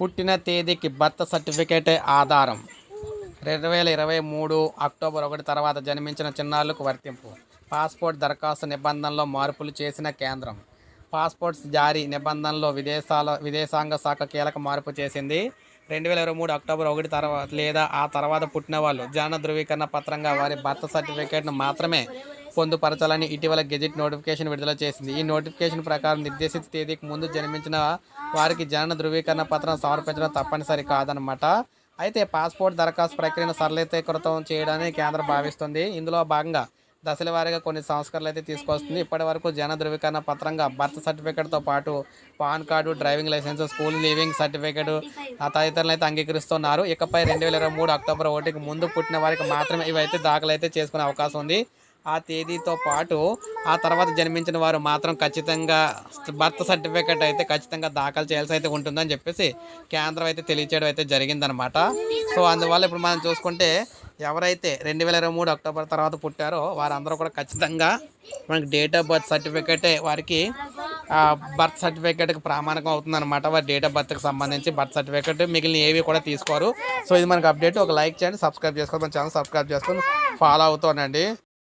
పుట్టిన తేదీకి birth certificate ఆధారం. రెండు వేల ఇరవై మూడు అక్టోబర్ ఒకటి తర్వాత జన్మించిన చిన్నారులకు వర్తింపు. పాస్పోర్ట్ దరఖాస్తు నిబంధనలో మార్పులు చేసిన కేంద్రం. పాస్పోర్ట్స్ జారీ నిబంధనలో విదేశాల విదేశాంగ శాఖ కీలక మార్పు చేసింది. రెండు వేల ఇరవై మూడు అక్టోబర్ ఒకటి తర్వాత లేదా ఆ తర్వాత పుట్టిన వాళ్ళు జనన ధృవీకరణ పత్రంగా వారి బర్త్ సర్టిఫికేట్ను మాత్రమే పొందుపరచాలని ఇటీవల గెజిట్ నోటిఫికేషన్ విడుదల చేసింది. ఈ నోటిఫికేషన్ ప్రకారం నిర్దేశిత తేదీకి ముందు జన్మించిన వారికి జనన ధృవీకరణ పత్రం సమర్పించడం తప్పనిసరి కాదనమాట అయితే పాస్పోర్ట్ దరఖాస్తు ప్రక్రియను సరళీకృతం చేయడానికి కేంద్రం భావిస్తుంది. ఇందులో భాగంగా దశల వారీగా కొన్ని సంస్కరణలు అయితే తీసుకొస్తుంది. ఇప్పటి వరకు జన ధృవీకరణ పత్రంగా బర్త్ సర్టిఫికేట్తో పాటు PAN card driving licence school leaving certificate ఆ తదితరులు అయితే అంగీకరిస్తున్నారు. ఇకపై రెండు వేల ఇరవై మూడు అక్టోబర్ ఒకటికి ముందు పుట్టిన వారికి మాత్రమే ఇవైతే దాఖలు అయితే చేసుకునే అవకాశం ఉంది. ఆ తేదీతో పాటు ఆ తర్వాత జన్మించిన వారు మాత్రం ఖచ్చితంగా బర్త్ సర్టిఫికేట్ అయితే ఖచ్చితంగా దాఖలు చేయాల్సి అయితే ఉంటుందని చెప్పేసి కేంద్రం అయితే తెలియచేయడం అయితే జరిగిందనమాట సో అందువల్ల ఇప్పుడు మనం చూసుకుంటే ఎవరైతే రెండు వేల ఇరవై మూడు అక్టోబర్ తర్వాత పుట్టారో వారందరూ కూడా ఖచ్చితంగా మనకి డేట్ ఆఫ్ బర్త్ సర్టిఫికేటే వారికి బర్త్ సర్టిఫికేట్కి ప్రామాణికం అవుతుందన్నమాట. వారి డేట్ ఆఫ్ బర్త్కి సంబంధించి బర్త్ సర్టిఫికేట్ మిగిలిన ఏవి కూడా తీసుకోరు. సో ఇది మనకు అప్డేట్. ఒక లైక్ చేయండి సబ్స్క్రైబ్ చేసుకోండి మన ఛానల్ సబ్స్క్రైబ్ చేసుకొని ఫాలో అవుతానండి